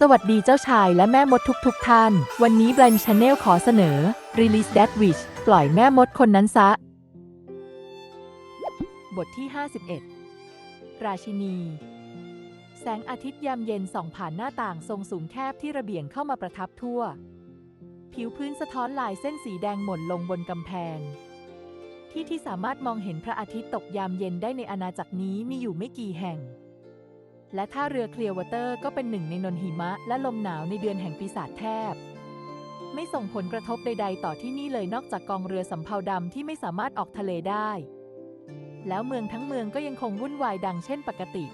สวัสดีเจ้าชายและแม่มดทุกๆทท่าน วันนี้ Blind Channel ขอเสนอ Release That Witch ปล่อยแม่มดคนนั้นซะ บทที่ 51 ราชินี แสงอาทิตย์ยามเย็นส่องผ่านหน้าต่างทรงสูงแคบที่ระเบียงเข้ามาประทับทั่ว ผิวพื้นสะท้อนลายเส้นสีแดงหม่นลงบนกำแพง ที่ที่สามารถมองเห็นพระอาทิตย์ตกยามเย็นได้ในอาณาจักรนี้มีอยู่ไม่กี่แห่ง และท่าเรือเคลียร์วอเตอร์ก็เป็นหนึ่งในนนหิมะ และลมหนาวในเดือนแห่งปีศาจแทบ ไม่ส่งผลกระทบใดๆ ต่อที่นี่เลยนอกจากกองเรือสำเภาดำที่ไม่สามารถออกทะเลได้ แล้วเมืองทั้งเมืองก็ยังคงวุ่นวายดังเช่นปกติ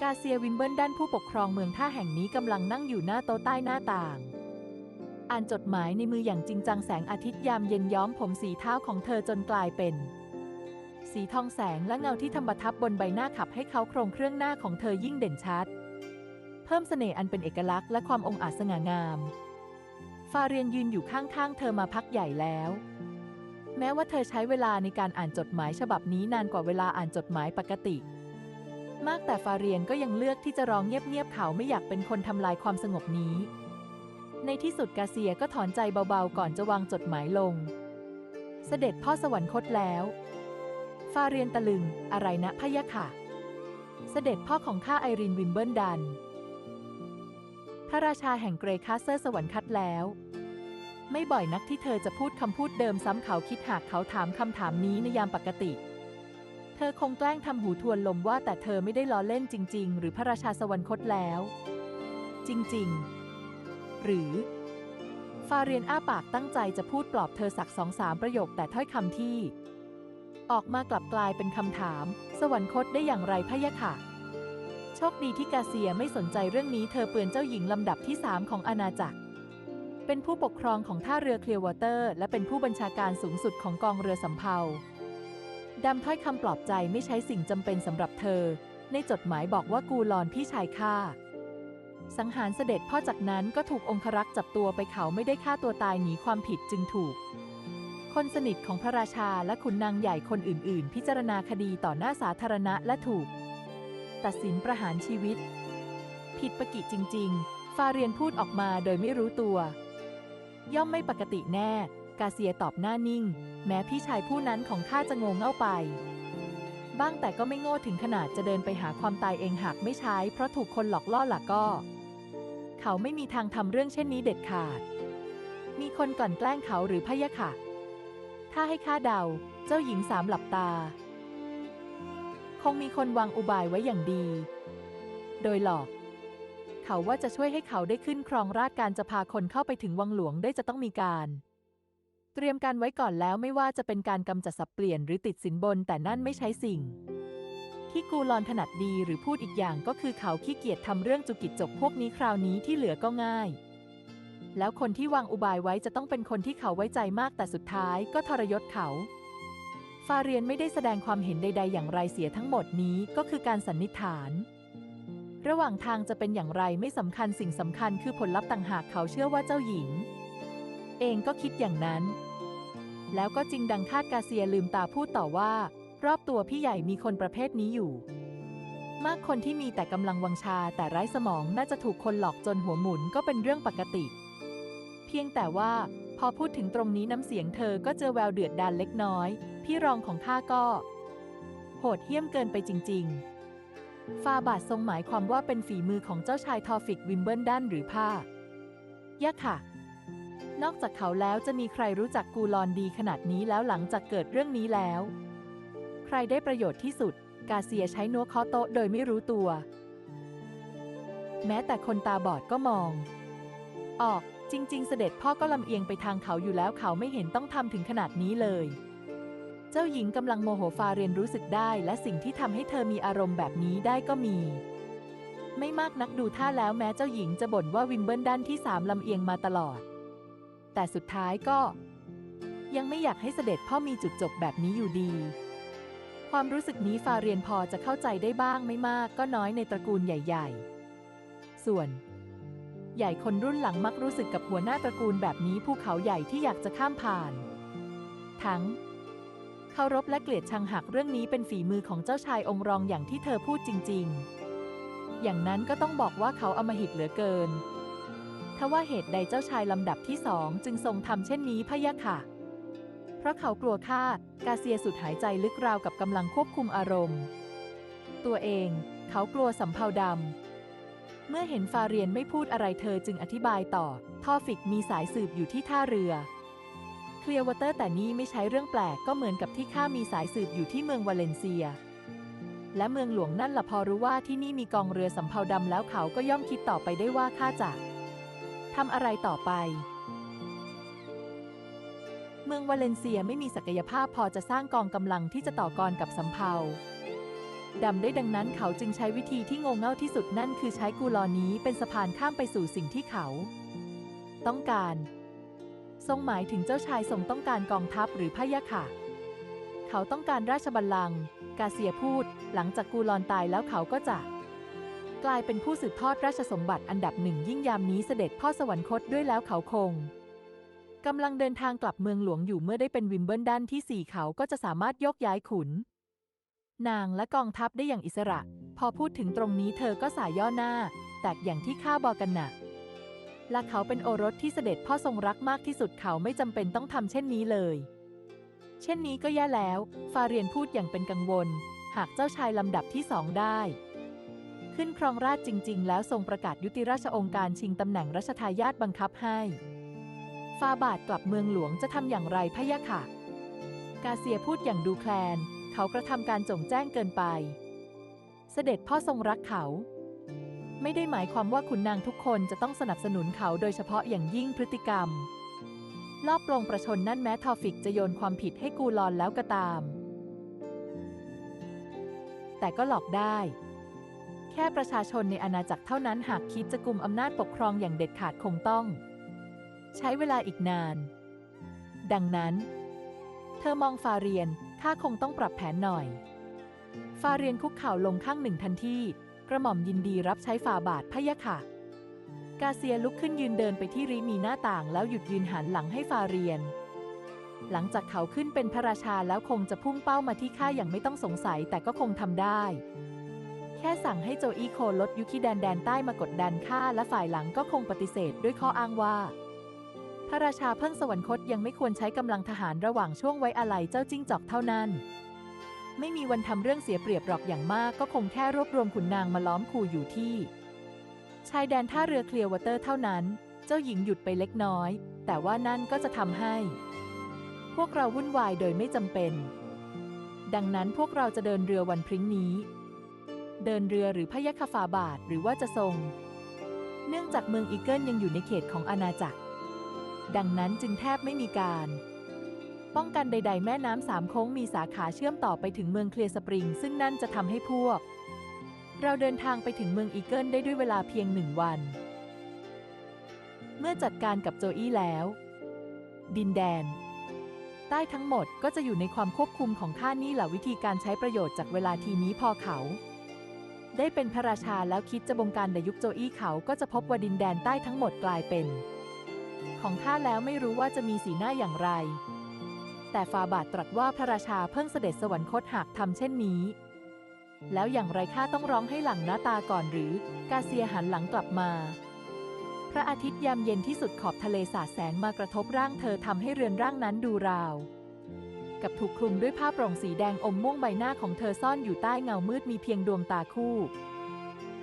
กาเซียวินเบิลด้านผู้ปกครองเมืองท่าแห่งนี้กำลังนั่งอยู่หน้าโต๊ะใต้หน้าต่าง อ่านจดหมายในมืออย่างจริงจังแสงอาทิตย์ยามเย็นย้อมผมสีเท้าของเธอจนกลายเป็น สีทองแสงและเงาที่ทำประทับบนใบหน้าขับให้เขาโครงเครื่องหน้าของเธอยิ่งเด่นชัด เพิ่มเสน่ห์อันเป็นเอกลักษณ์และความองอาจสง่างาม ฟาเรียนยืนอยู่ข้างๆ เธอมาพักใหญ่แล้ว แม้ว่าเธอใช้เวลาในการอ่านจดหมายฉบับนี้นานกว่าเวลาอ่านจดหมายปกติ มากแต่ฟาเรียนก็ยังเลือกที่จะร้องเงียบๆเขาไม่อยากเป็นคนทำลายความสงบนี้ ในที่สุดกาเซียก็ถอนใจเบาๆ ก่อนจะวางจดหมายลง เสด็จพ่อสวรรคตแล้ว ฟาเรียนตะลึง อะไรนะพะยะค่ะ เสด็จพ่อของข้าไอรินวิมเบิลดัน พระราชาแห่งเกรคาสเซอร์สวรรคัตแล้ว ไม่บ่อยนักที่เธอจะพูดคำพูดเดิมซ้ำเขาคิดหากเขาถามคำถามนี้ในยามปกติ เธอคงแกล้งทำหูทวนลมว่าแต่เธอไม่ได้ล้อเล่นจริง ๆ หรือพระราชาสวรรคตแล้ว จริง ๆ หรือฟาเรียนอ้าปากตั้งใจจะพูดปลอบเธอสักสองสามประโยคแต่ถ้อยคำที่ ออกมากลับกลายเป็นคำถาม สวรรคตได้อย่างไรพะยะค่ะ โชคดีที่กาเซียไม่สนใจเรื่องนี้เธอเปือนเจ้าหญิงลำดับที่ 3 ของอาณาจักร เป็นผู้ปกครองของท่าเรือเคลียร์วอเตอร์ และเป็นผู้บัญชาการสูงสุดของกองเรือสำเภาดำถ้อยคำปลอบใจไม่ใช้สิ่งจำเป็นสำหรับเธอ ในจดหมายบอกว่ากูลอนพี่ชายข้าสังหารเสด็จพ่อจากนั้นก็ถูกองครักษ์จับตัวไปเขาไม่ได้ฆ่าตัวตายหนีความผิดจึงถูก คนสนิทของพระราชาและขุนนางใหญ่คนอื่น ๆ พิจารณาคดีต่อหน้าสาธารณะและถูก ตัดสินประหารชีวิต ผิดปกิจริง ๆ ฟาเรียนพูดออกมาโดยไม่รู้ตัว ย่อมไม่ปกติแน่ กาเซียตอบหน้านิ่ง แม้พี่ชายผู้นั้นของข้าจะงงเง่าไป บ้างแต่ก็ไม่โง่ถึงขนาดจะเดินไปหาความตายเองหากไม่ใช้ เพราะถูกคนหลอกล่อหลักก็ เขาไม่มีทางทำเรื่องเช่นนี้เด็ดขาด มีคนกลั่นแกล้งเขาหรือพะยะค่ะ ถ้าให้ข้าเดา เจ้าหญิงสามหลับตา คงมีคนวางอุบายไว้อย่างดี โดยหลอก เขาว่าจะช่วยให้เขาได้ขึ้นครองราชการจะพาคนเข้าไปถึงวังหลวงได้จะต้องมีการเตรียมการไว้ก่อนแล้วไม่ว่าจะเป็นการกำจัดสับเปลี่ยนหรือติดสินบนแต่นั่นไม่ใช่สิ่ง ที่กูลอนถนัดดีหรือพูดอีกอย่างก็คือเขาขี้เกียจทำเรื่องจุกิจจกพวกนี้คราวนี้ที่เหลือก็ง่าย แล้วคนที่วางอุบายไว้จะต้องเป็นคนที่เขาไว้ใจมากแต่สุดท้ายก็ทรยศเขา ฟาเรียนไม่ได้แสดงความเห็นใด ๆ อย่างไรเสียทั้งหมดนี้ก็คือการสันนิษฐาน ระหว่างทางจะเป็นอย่างไรไม่สำคัญสิ่งสำคัญคือผลลัพธ์ต่างหากเขาเชื่อว่าเจ้าหญิง เองก็คิดอย่างนั้น แล้วก็จริงดังคาดกาเซียลืมตาพูดต่อว่า รอบตัวพี่ใหญ่มีคนประเภทนี้อยู่มากคนที่มีแต่กำลังวังชาแต่ไร้สมองน่าจะถูกคนหลอกจนหัวหมุนก็เป็นเรื่องปกติ เพียงแต่ว่าพอพูดถึงตรงนี้น้ำเสียงเธอก็เจอแววเดือดดาลเล็กน้อย พี่รองของข้าก็ โหดเหี้ยมเกินไปจริง ๆ ฟาบาททรงหมายความว่าเป็นฝีมือของเจ้าชายทอฟิกวิมเบิลดันหรือผ้ายะค่ะ นอกจากเขาแล้วจะมีใครรู้จักกูลอนดีขนาดนี้แล้วหลังจากเกิดเรื่องนี้แล้ว ใครได้ประโยชน์ที่สุด กาเซียใช้นัวเคาะโต๊ะโดยไม่รู้ตัว แม้แต่คนตาบอดก็มอง ออก จริง ๆ เสด็จพ่อก็ลำเอียงไปทางเขาอยู่แล้วเขาไม่เห็นต้องทำถึงขนาดนี้เลย เจ้าหญิงกำลังโมโหฟาเรียนรู้สึกได้ และสิ่งที่ทำให้เธอมีอารมณ์แบบนี้ได้ก็มี ไม่มากนักดูท่าแล้วแม้เจ้าหญิงจะบ่นว่าวิมเบิลดันที่สามลำเอียงมาตลอด แต่สุดท้ายก็ ยังไม่อยากให้เสด็จพ่อมีจุดจบแบบนี้อยู่ดี ความรู้สึกนี้ฟาเรียนพอจะเข้าใจได้บ้างไม่มากก็น้อยในตระกูลใหญ่ ๆ ส่วน ใหญ่คนรุ่นหลังมักรู้สึกกับหัวหน้าตระกูลแบบนี้ภูเขาใหญ่ที่อยากจะข้ามผ่าน ทั้งเคารพและเกลียดชังหากเรื่องนี้เป็นฝีมือของเจ้าชายองค์รองอย่างที่เธอพูดจริง ๆ อย่างนั้นก็ต้องบอกว่าเขาอมหิตเหลือเกินทว่าเหตุใดเจ้าชายลำดับที่สองจึงทรงทำเช่นนี้พะยะค่ะ เพราะเขากลัวข้ากาเซียสุดหายใจลึกราวกับกำลังควบคุมอารมณ์ ตัวเอง เขากลัวสำเภาดำ เมื่อเห็นฟาเรียนไม่พูดอะไรเธอจึงอธิบายต่อ ทอฟิกมีสายสืบอยู่ที่ท่าเรือ เคลียร์วอเตอร์แต่นี่ไม่ใช่เรื่องแปลกก็เหมือนกับที่ข้ามีสายสืบอยู่ที่เมืองวาเลนเซีย และเมืองหลวงนั่นละพอรู้ว่าที่นี่มีกองเรือสำเภาดำแล้วเขาก็ย่อมคิดต่อไปได้ว่าข้าจะทำอะไรต่อไป เมืองวาเลนเซียไม่มีศักยภาพพอจะสร้างกองกำลังที่จะต่อกรกับสำเภา ดำได้ดังนั้นเขาจึงใช้วิธีที่งงเง่าที่สุดนั่นคือใช้กูลอนี้เป็นสะพานข้ามไปสู่สิ่งที่เขา ต้องการ ทรงหมายถึงเจ้าชายทรงต้องการกองทัพหรือพะยะค่ะ เขาต้องการราชบัลลังก์กาเซียพูด หลังจากกูลอนตายแล้วเขาก็จะ กลายเป็นผู้สืบทอดราชสมบัติอันดับหนึ่งยิ่งยามนี้เสด็จพ่อสวรรคตด้วยแล้วเขาคงกำลังเดินทางกลับเมืองหลวงอยู่เมื่อได้เป็นวิมเบิลดันที่สี่เขาก็จะสามารถยกย้ายขุน นางและกองทัพได้อย่างอิสระ พอพูดถึงตรงนี้เธอก็สายย่อหน้า แตกอย่างที่ข้าบอกกันนะและเขาเป็นโอรสที่เสด็จพ่อทรงรักมากที่สุดเขาไม่จำเป็นต้องทำเช่นนี้เลย เช่นนี้ก็แย่แล้ว ฟาเรียนพูดอย่างเป็นกังวล หากเจ้าชายลำดับที่สองได้ ขึ้นครองราชจริง ๆ แล้วทรงประกาศยุติราชองค์การชิงตำแหน่งรัชทายาทบังคับให้ฟาบาทกลับเมืองหลวงจะทำอย่างไรพะยะค่ะ กาเซียพูดอย่างดูแคลน เขากระทำการจงแจ้งเกินไป เสด็จพ่อทรงรักเขา ไม่ได้หมายความว่าขุนนางทุกคนจะต้องสนับสนุนเขาโดยเฉพาะอย่างยิ่งพฤติกรรม ลอบปลงประชนนั่นแม้ทอฟิกจะโยนความผิดให้กูลอนแล้วก็ตาม แต่ก็หลอกได้ แค่ประชาชนในอาณาจักรเท่านั้นหากคิดจะกุมอำนาจปกครองอย่างเด็ดขาดคงต้อง ใช้เวลาอีกนาน ดังนั้น เธอมองฟาเรียน ข้าคงต้องปรับแผนหน่อย ฟาเรียนคุกเข่าลงข้างหนึ่งทันที กระหม่อมยินดีรับใช้ฝ่าบาทพะยะค่ะ กาเซียลุกขึ้นยืนเดินไปที่ริมีหน้าต่างแล้วหยุดยืนหันหลังให้ฟาเรียน หลังจากเขาขึ้นเป็นพระราชาแล้วคงจะพุ่งเป้ามาที่ข้าอย่างไม่ต้องสงสัยแต่ก็คงทำได้ แค่สั่งให้โจอีโคลดยุคิแดนแดนใต้มากดดันข้าและฝ่ายหลังก็คงปฏิเสธด้วยข้ออ้างว่า พระราชาเพิ่งสวรรคตยังไม่ควรใช้กำลังทหารระหว่างช่วงไว้อาลัยเจ้าจิ้งจอกเท่านั้น ไม่มีวันทำเรื่องเสียเปรียบหรอกอย่างมากก็คงแค่รวบรวมขุนนางมาล้อมคูอยู่ที่ ชายแดนท่าเรือเคลียร์วอเตอร์เท่านั้น เจ้าหญิงหยุดไปเล็กน้อย แต่ว่านั่นก็จะทำให้ พวกเราวุ่นวายโดยไม่จำเป็น ดังนั้นพวกเราจะเดินเรือวันพริ้งนี้ เดินเรือหรือพยัคฆฟาบาทหรือว่าจะทรง เนื่องจากเมืองอีเกิลยังอยู่ในเขตของอาณาจักร ดังนั้นจึงแทบไม่มีการ ป้องกันใด ๆ แม่น้ำสามโค้งมีสาขาเชื่อมต่อไปถึงเมืองเคลียร์สปริง ซึ่งนั่นจะทำให้พวก เราเดินทางไปถึงเมืองอีเกิลได้ด้วยเวลาเพียงหนึ่งวัน เมื่อจัดการกับโจอี้แล้ว ดินแดน ใต้ทั้งหมดก็จะอยู่ในความควบคุมของข้านี่แหละวิธีการใช้ประโยชน์จากเวลาทีนี้พอเขาได้เป็นพระราชาแล้วคิดจะบงการในยุคโจอี้เขาก็จะพบว่าดินแดนใต้ทั้งหมดกลายเป็น ของข้าแล้วไม่รู้ว่าจะมีสีหน้าอย่างไร แต่ฟาบาทตรัสว่าพระราชาเพิ่งเสด็จสวรรคตหากทำเช่นนี้ แล้วอย่างไรข้าต้องร้องให้หลังหน้าตาก่อนหรือกาเซียหันหลังกลับมา พระอาทิตย์ยามเย็นที่สุดขอบทะเลสาดแสงมากระทบร่างเธอทำให้เรือนร่างนั้นดูราว กับถูกคลุมด้วยผ้าโปร่งสีแดงอมม่วงใบหน้าของเธอซ่อนอยู่ใต้เงามืดมีเพียงดวงตาคู่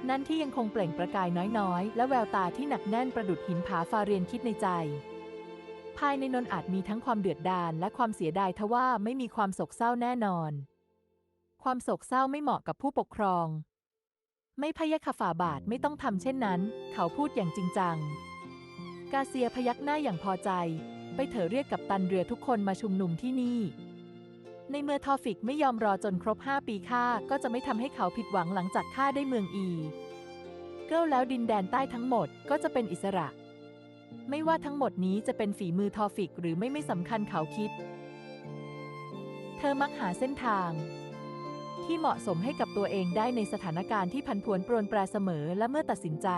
นั้นที่ยังคงเปล่งประกายน้อยๆ และแววตาที่หนักแน่นประดุดหินผาฟาเรียนคิดในใจ ภายในนนอาจมีทั้งความเดือดดาลและความเสียดายทว่าไม่มีความโศกเศร้าแน่นอน ความโศกเศร้าไม่เหมาะกับผู้ปกครอง ไม่พยัคฝ่าบาทไม่ต้องทำเช่นนั้น เขาพูดอย่างจริงจัง กาเซียพยักหน้าอย่างพอใจ ไปเถอะเรียกกับตันเรือทุกคนมาชุมนุมที่นี่ ในเมื่อทอฟิกไม่ยอมรอจนครบ 5 ปีข้าก็จะไม่ทำให้เขาผิดหวังหลังจากข้าได้เมืองอีเกิลแล้วดินแดนใต้ทั้งหมดก็จะเป็นอิสระ ไม่ว่าทั้งหมดนี้จะเป็นฝีมือทอฟิกหรือไม่ไม่สำคัญเขาคิด เธอมักหาเส้นทาง ที่เหมาะสมให้กับตัวเองได้ในสถานการณ์ที่พันผวนปรนแปรเสมอและเมื่อตัดสินใจ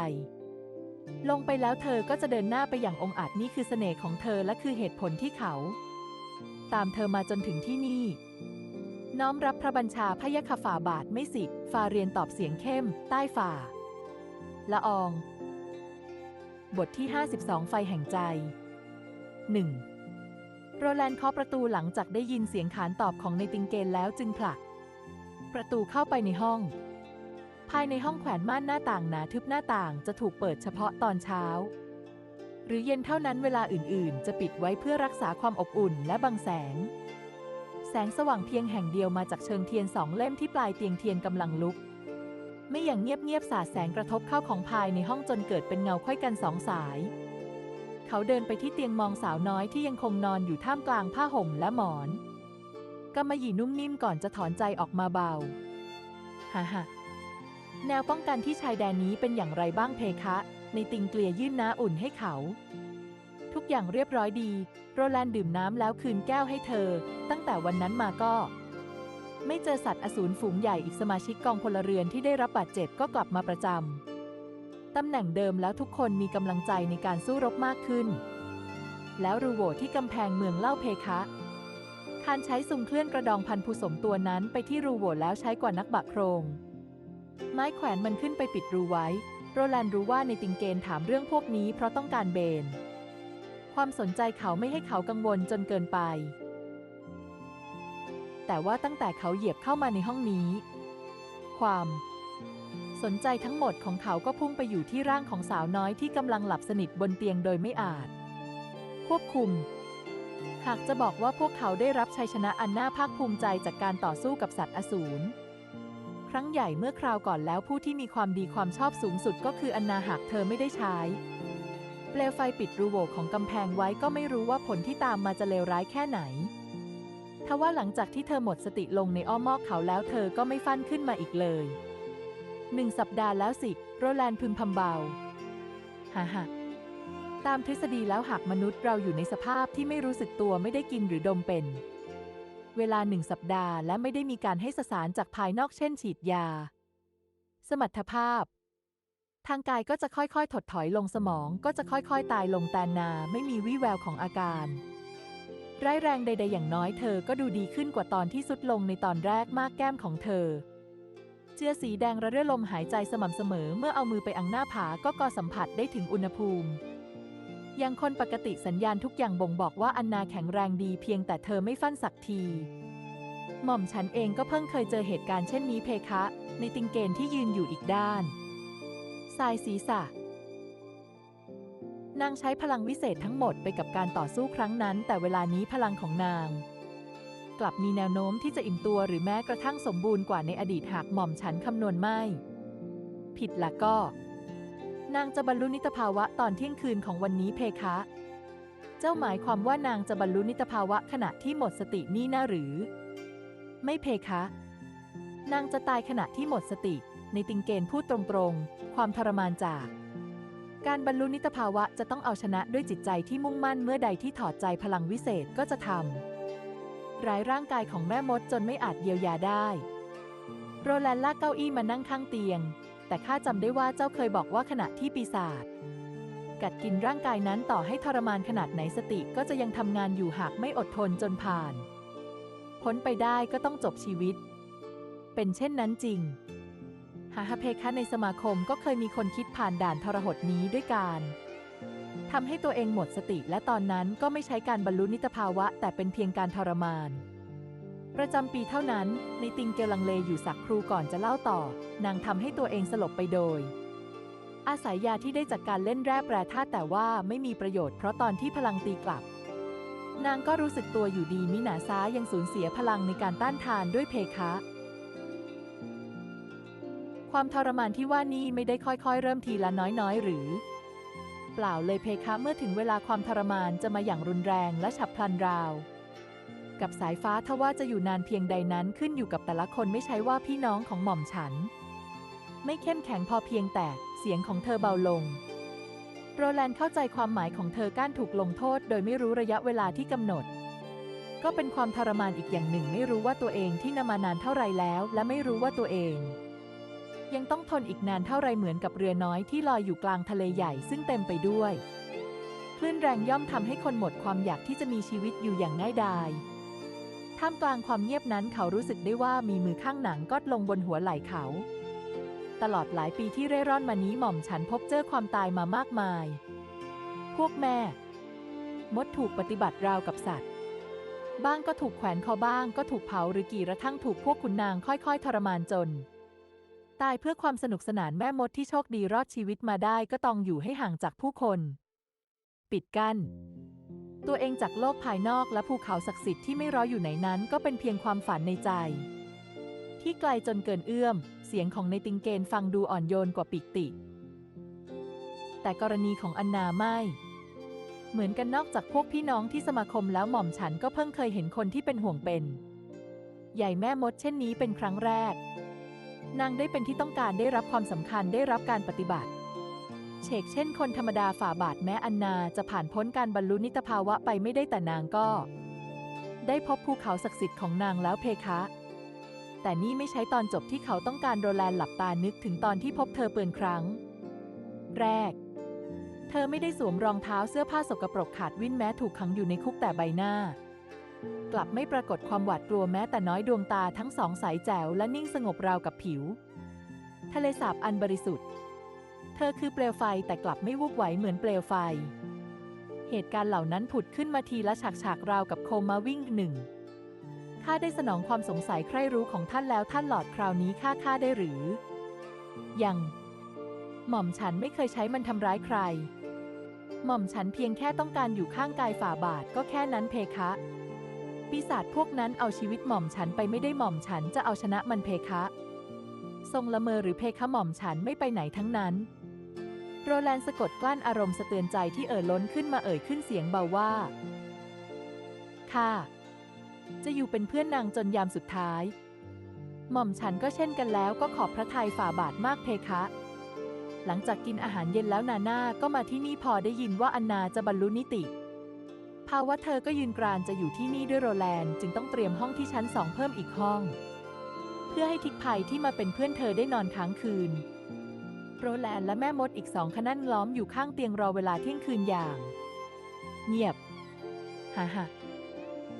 ลงไปแล้วเธอก็จะเดินหน้าไปอย่างองอาจนี่คือเสน่ห์ของเธอและคือเหตุผลที่เขา ตามเธอมาจนถึงที่นี่ น้อมรับพระบัญชาพยคฝ่าบาทไม่สิ ฟาเรียนตอบเสียงเข้ม ใต้ฝ่า ละออง บทที่ 52 ไฟแห่งใจ 1. โรแลนด์เคาะประตูหลังจากได้ยินเสียงขานตอบของในติงเกนแล้วจึงผลัก ประตูเข้าไปในห้อง ภายในห้องแขวนม่านหน้าต่างหนาทึบหน้าต่างจะถูกเปิดเฉพาะตอนเช้า หรือเย็นเท่านั้นเวลาอื่นๆ จะปิดไว้เพื่อรักษาความอบอุ่นและบังแสง แสงสว่างเพียงแห่งเดียวมาจากเชิงเทียนสองเล่มที่ปลายเตียงเทียนกำลังลุก ไม่อย่างเงียบๆสาดแสงกระทบเข้าของภายในห้องจนเกิดเป็นเงาค่อยกันสองสาย เขาเดินไปที่เตียงมองสาวน้อยที่ยังคงนอนอยู่ท่ามกลางผ้าห่มและหมอนกำมะหยี่นุ่มนิ่มก่อนจะถอนใจออกมาเบาฮ่าฮ่าแนวป้องกันที่ชายแดนนี้เป็นอย่างไรบ้างเพคะ ในติงเกลียยื่นน้าอุ่นให้เขา ทุกอย่างเรียบร้อยดี โรแลนด์ดื่มน้ำแล้วคืนแก้วให้เธอ ตั้งแต่วันนั้นมาก็ ไม่เจอสัตว์อสูรฝูงใหญ่อีกสมาชิกกองพลเรือนที่ได้รับบาดเจ็บก็กลับมาประจำตำแหน่งเดิมแล้วทุกคนมีกำลังใจในการสู้รบมากขึ้น แล้วรูโวที่กำแพงเมืองเล่าเพคะคานใช้ซุงเคลื่อนกระดองพันธุ์ผสมตัวนั้นไปที่รูโหวแล้วใช้กว่านักบะโครง ไม้แขวนมันขึ้นไปปิดรูไว้ โรแลนด์รู้ว่าในติงเกนถามเรื่องพวกนี้เพราะต้องการเบน ความสนใจเขาไม่ให้เขากังวลจนเกินไป แต่ว่าตั้งแต่เขาเหยียบเข้ามาในห้องนี้ ความ สนใจทั้งหมดของเขาก็พุ่งไปอยู่ที่ร่างของสาวน้อยที่กำลังหลับสนิทบนเตียงโดยไม่อาจ ควบคุม หากจะบอกว่าพวกเขาได้รับชัยชนะอันน่าภาคภูมิใจจากการต่อสู้กับสัตว์อสูร รั้งใหญ่เมื่อคราวก่อนแล้วผู้ที่มีความดีความชอบสูงสุดก็คืออันนาหากเธอไม่ได้ใช้ เปลวไฟปิดรูโหว่ของกำแพงไว้ก็ไม่รู้ว่าผลที่ตามมาจะเลวร้ายแค่ไหนทว่าหลังจากที่เธอหมดสติลงในอ้อมมอกเขาแล้วเธอก็ไม่ฟันขึ้นมาอีกเลยหนึ่งสัปดาห์แล้วสิ โรแลนด์พึมพำเบาฮ่าฮ่าตามทฤษฎีแล้วหากมนุษย์เราอยู่ในสภาพที่ไม่รู้สึกตัวไม่ได้กินหรือดมเป็น เวลาหนึ่งสัปดาห์และไม่ได้มีการให้สสารจากภายนอกเช่นฉีดยา สมรรถภาพ ทางกายก็จะค่อยๆ ถดถอยลงสมองก็จะค่อยๆ ตายลงแตนนาไม่มีวี่แววของอาการร้ายแรงใด ๆ อย่างน้อยเธอก็ดูดีขึ้นกว่าตอนที่สุดลงในตอนแรกมากแก้มของเธอ เจือสีแดงระเรื่อลมหายใจสม่ำเสมอเมื่อเอามือไปอังหน้าผาก็กอสัมผัสได้ถึงอุณหภูมิ ยังคนปกติสัญญาณทุกอย่างบ่งบอกว่าอันนาแข็งแรงดีเพียงแต่เธอไม่ฟั่นสักที หม่อมฉันเองก็เพิ่งเคยเจอเหตุการณ์เช่นนี้เพคะ ในติงเกนที่ยืนอยู่อีกด้านสายศีรษะนางใช้พลังวิเศษทั้งหมดไปกับการต่อสู้ครั้งนั้น แต่เวลานี้พลังของนาง กลับมีแนวโน้มที่จะอิ่มตัวหรือแม้กระทั่งสมบูรณ์กว่าในอดีตหากหม่อมฉันคำนวณไม่ ผิดละก็ นางจะบรรลุนิตภาวะตอนเที่ยงคืนของวันนี้เพคะ เจ้าหมายความว่านางจะบรรลุนิตภาวะขณะที่หมดสตินี่นะหรือ ไม่เพคะ นางจะตายขณะที่หมดสติ ในติงเกนพูดตรงๆ ความทรมานจาก การบรรลุนิตภาวะจะต้องเอาชนะด้วยจิตใจที่มุ่งมั่นเมื่อใดที่ถอดใจพลังวิเศษก็จะทำร้ายร่างกายของแม่มดจนไม่อาจเยียวยาได้ โรแลนด์ลากเก้าอี้มานั่งข้างเตียง แต่ข้าจำได้ว่าเจ้าเคยบอกว่าขณะที่ปีศาจกัดกินร่างกายนั้นต่อให้ทรมานขนาดไหนสติก็จะยังทำงานอยู่หากไม่อดทนจนผ่าน พ้นไปได้ก็ต้องจบชีวิต เป็นเช่นนั้นจริง หาฮาเพคะในสมาคมก็เคยมีคนคิดผ่านด่านทรหดนี้ด้วยการทำให้ตัวเองหมดสติและตอนนั้นก็ไม่ใช้การบรรลุนิตภาวะ แต่เป็นเพียงการทรมาน ประจำปีเท่านั้น ในติงเกลังเลอยู่สักครูก่อนจะเล่าต่อ นางทำให้ตัวเองสลบไปโดย อาศัยยาที่ได้จากการเล่นแร่แปรธาตุแต่ว่าไม่มีประโยชน์เพราะตอนที่พลังตีกลับ นางก็รู้สึกตัวอยู่ดีมิหนาซ้ายังสูญเสียพลังในการต้านทานด้วยเพคะ ความทรมานที่ว่านี้ไม่ได้ค่อยๆ เริ่มทีละน้อยๆ หรือ เปล่าเลยเพคะเมื่อถึงเวลาความทรมานจะมาอย่างรุนแรงและฉับพลันราว กับสายฟ้าทว่าจะอยู่นานเพียงใดนั้นขึ้นอยู่กับแต่ละคนไม่ใช่ว่าพี่น้องของหม่อมฉัน ไม่เข้มแข็งพอเพียงแต่เสียงของเธอเบาลง โรแลนด์เข้าใจความหมายของเธอกานถูกลงโทษ โดยไม่รู้ระยะเวลาที่กำหนด ก็เป็นความทรมานอีกอย่างหนึ่ง ไม่รู้ว่าตัวเองที่นำมานานเท่าไรแล้ว และไม่รู้ว่าตัวเอง ยังต้องทนอีกนานเท่าไรเหมือนกับเรือน้อยที่ลอยอยู่กลางทะเลใหญ่ซึ่งเต็มไปด้วยคลื่นแรงย่อมทำให้คนหมดความอยากที่จะมีชีวิตอยู่อย่างง่ายดาย ท่ามกลางความเงียบนั้นเขารู้สึกได้ว่ามีมือข้างหนังกดลงบนหัวไหล่เขาตตลอดหลายปีที่เร่ร่อนมานี้หม่อมฉันพบเจอความตายมามากมาย พวกแม่ มดถูกปฏิบัติราวกับสัตว์ บ้างก็ถูกแขวนคอบ้างก็ถูกเผาหรือกี่ระทั่งถูกพวกขุนนางค่อยๆ ทรมานจน ตายเพื่อความสนุกสนานแม่มดที่โชคดีรอดชีวิตมาได้ก็ต้องอยู่ให้ห่างจากผู้คน ปิดกัน้น ตัวเองจากโลกภายนอกและภูเขาศักดิ์สิทธิ์ที่ไม่ร้อยอยู่ไหนนั้น ก็เป็นเพียงความฝันในใจ ที่ไกลจนเกินเอื้อม เสียงของในติงเกนฟังดูอ่อนโยนกว่าปิติ แต่กรณีของอันนาไม่ เหมือนกันนอกจากพวกพี่น้องที่สมาคมแล้วหม่อมฉันก็เพิ่งเคยเห็นคนที่เป็นห่วงเป็น ใหญ่แม่มดเช่นนี้เป็นครั้งแรก นางได้เป็นที่ต้องการได้รับความสำคัญได้รับการปฏิบัติ เชกเช่นคนธรรมดาฝ่าบาทแม้อันนาจะผ่านพ้นการบรรลุนิตภาวะไปไม่ได้แต่นางก็ ได้พบภูเขาศักดิ์สิทธิ์ของนางแล้วเพคะ แต่นี่ไม่ใช่ตอนจบที่เขาต้องการโรแลนหลับตานึกถึงตอนที่พบเธอเปือนครั้ง แรก เธอไม่ได้สวมรองเท้าเสื้อผ้าสกปรกขาดวิ่นแม้ถูกขังอยู่ในคุกแต่ใบหน้า กลับไม่ปรากฏความหวาดกลัวแม้แต่น้อยดวงตาทั้งสองใสแจ๋วและนิ่งสงบราวกับผิว ทะเลสาบอันบริสุทธิ์ เธอคือเปลวไฟแต่กลับไม่วุบไหวเหมือนเปลวไฟ เหตุการณ์เหล่านั้นผุดขึ้นมาทีละฉากฉากราวกับโคมมาวิ่งหนึ่งข้าได้สนองความสงสัยใคร่รู้ของท่านแล้วท่านหลอดคราวนี้ข้าข้าได้หรือ ยัง หม่อมฉันไม่เคยใช้มันทำร้ายใคร หม่อมฉันเพียงแค่ต้องการอยู่ข้างกายฝ่าบาทก็แค่นั้นเพคะ ปีศาจพวกนั้นเอาชีวิตหม่อมฉันไปไม่ได้หม่อมฉันจะเอาชนะมันเพคะ ทรงละเมอหรือเพคะหม่อมฉันไม่ไปไหนทั้งนั้น โรแลนสะกดกลั้นอารมณ์สะเตือนใจที่เอ่อล้นขึ้นมาเอ่ยขึ้นเสียงเบาว่า ค่ะ จะอยู่เป็นเพื่อนนางจนยามสุดท้าย หม่อมฉันก็เช่นกันแล้วก็ขอบพระทัยฝ่าบาทมากเพคะ หลังจากกินอาหารเย็นแล้วนาน่าก็มาที่นี่พอได้ยินว่าอันนาจะบรรลุนิติภาวะเธอก็ยืนกรานจะอยู่ที่นี่ด้วยโรแลนด์จึงต้องเตรียมห้องที่ชั้นสองเพิ่มอีกห้อง พื่อให้ทิกภัยที่มาเป็นเพื่อนเธอได้นอนค้างคืน โรแลนด์และแม่มดอีกสองคนั่นล้อมอยู่ข้างเตียงรอเวลาเที่ยงคืนอย่าง เงียบฮ่าฮ่า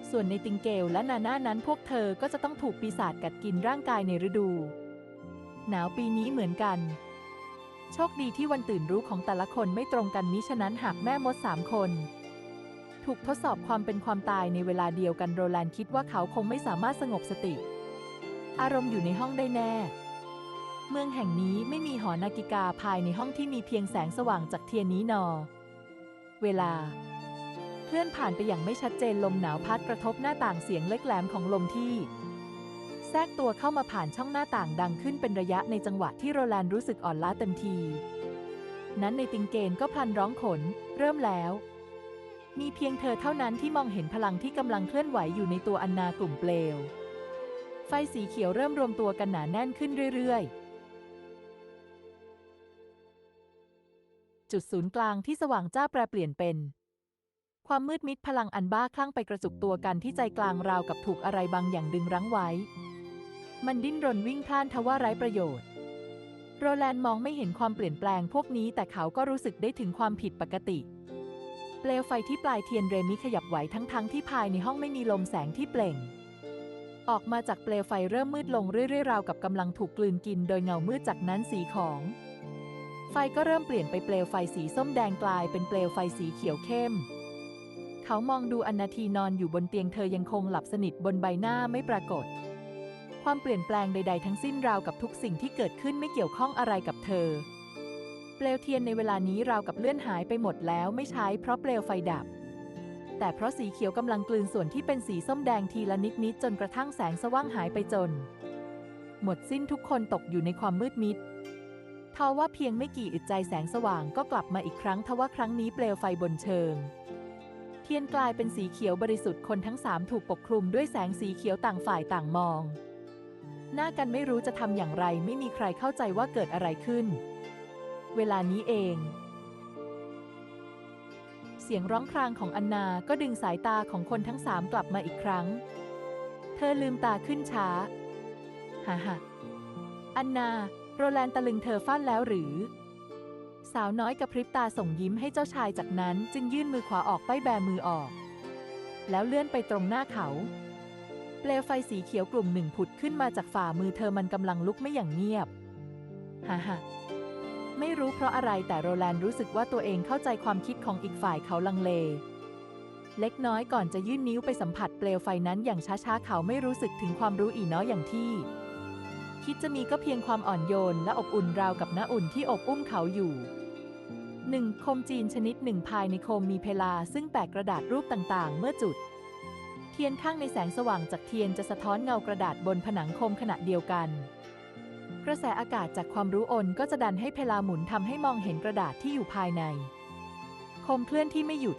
ส่วนในติงเกลและนาน่านั้นพวกเธอก็จะต้องถูกปีศาจกัดกินร่างกายในฤดู หนาวปีนี้เหมือนกัน โชคดีที่วันตื่นรู้ของแต่ละคนไม่ตรงกันมิฉะนั้นหากแม่มดสามคน ถูกทดสอบความเป็นความตายในเวลาเดียวกันโรแลนด์คิดว่าเขาคงไม่สามารถสงบสติ อารมณ์อยู่ในห้องได้แน่ เมืองแห่งนี้ไม่มีหอนาฬิกาภายในห้องที่มีเพียงแสงสว่างจากเทียนนี้นอ เวลา เคลื่อนผ่านไปอย่างไม่ชัดเจนลมหนาวพัดกระทบหน้าต่างเสียงเล็กแหลมของลมที่ แทรกตัวเข้ามาผ่านช่องหน้าต่างดังขึ้นเป็นระยะในจังหวะที่โรแลนด์รู้สึกอ่อนล้าเต็มที นั้นในติงเกนก็พลันร้องขน เริ่มแล้วมีเพียงเธอเท่านั้นที่มองเห็นพลังที่กำลังเคลื่อนไหวอยู่ในตัวอันนากลุ่มเปลว ไฟสีเขียวเริ่มรวมตัวกันหนาแน่นขึ้นเรื่อยๆ จุดศูนย์กลางที่สว่างจ้าแปรเปลี่ยนเป็น ความมืดมิดพลังอันบ้าคลั่งไปกระจุกตัวกันที่ใจกลางราวกับถูกอะไรบางอย่างดึงรั้งไว้ มันดิ้นรนวิ่งพล่านทว่าไร้ประโยชน์โรแลนด์มองไม่เห็นความเปลี่ยนแปลงพวกนี้แต่เขาก็รู้สึกได้ถึงความผิดปกติ เปลวไฟที่ปลายเทียนเรมิขยับไหวทั้งๆทที่ภายในห้องไม่มีลมแสงที่เปล่ง ออกมาจากเปลวไฟเริ่มมืดลงเรื่อยๆราวกับกำลังถูกกลืนกินโดยเงามืดจากนั้นสีของ ไฟก็เริ่มเปลี่ยนไปเปลวไฟสีส้มแดงกลายเป็นเปลวไฟสีเขียวเข้ม เขามองดูอนนาทีนอนอยู่บนเตียงเธอยังคงหลับสนิทบนใบหน้าไม่ปรากฏ ความเปลี่ยนแปลงใด ๆ ทั้งสิ้นราวกับทุกสิ่งที่เกิดขึ้นไม่เกี่ยวข้องอะไรกับเธอ เปลวเทียนในเวลานี้ราวกับเลื่อนหายไปหมดแล้วไม่ใช้เพราะเปลวไฟดับ แต่เพราะสีเขียวกำลังกลืนส่วนที่เป็นสีส้มแดงทีละนิดๆจนกระทั่งแสงสว่างหายไปจน หมดสิ้นทุกคนตกอยู่ในความมืดมิดทว่าเพียงไม่กี่อึดใจแสงสว่างก็กลับมาอีกครั้งทว่าครั้งนี้เปลวไฟบนเชิง เทียนกลายเป็นสีเขียวบริสุทธิ์คนทั้งสามถูกปกคลุมด้วยแสงสีเขียวต่างฝ่ายต่างมอง หน้ากันไม่รู้จะทำอย่างไรไม่มีใครเข้าใจว่าเกิดอะไรขึ้น เวลานี้เอง เสียงร้องครางของอันนาก็ดึงสายตาของคนทั้งสามกลับมาอีกครั้ง เธอลืมตาขึ้นช้า ฮ่าฮ่าอันนา โรแลนด์ตะลึงเธอฟั่นแล้วหรือ สาวน้อยกระพริบตาส่งยิ้มให้เจ้าชายจากนั้นจึงยื่นมือขวาออกไปแบมือออก แล้วเลื่อนไปตรงหน้าเขาเปลวไฟสีเขียวกลุ่มหนึ่งผุดขึ้นมาจากฝ่ามือเธอมันกำลังลุกไม่อย่างเงียบ ฮ่าฮ่า ไม่รู้เพราะอะไรแต่โรแลนด์รู้สึกว่าตัวเองเข้าใจความคิดของอีกฝ่ายเขาลังเล เล็กน้อยก่อนจะยื่นนิ้วไปสัมผัสเปลวไฟนั้นอย่างช้าๆ เขาไม่รู้สึกถึงความรู้อีน้อยอย่างที่ คิดจะมีก็เพียงความอ่อนโยนและอบอุ่นราวกับน้าอุ่นที่อบอุ้มเขาอยู่หนึ่งโคมจีนชนิดหนึ่งภายในโคมมีเพลา ซึ่งแปะกระดาษรูปต่างๆ เมื่อจุด เทียนข้างในแสงสว่างจากเทียนจะสะท้อนเงากระดาษบนผนังโคมขณะเดียวกัน กระแสอากาศจากความรู้อนก็จะดันให้เพลาหมุนทำให้มองเห็นกระดาษที่อยู่ภายใน คมเคลื่อนที่ไม่หยุด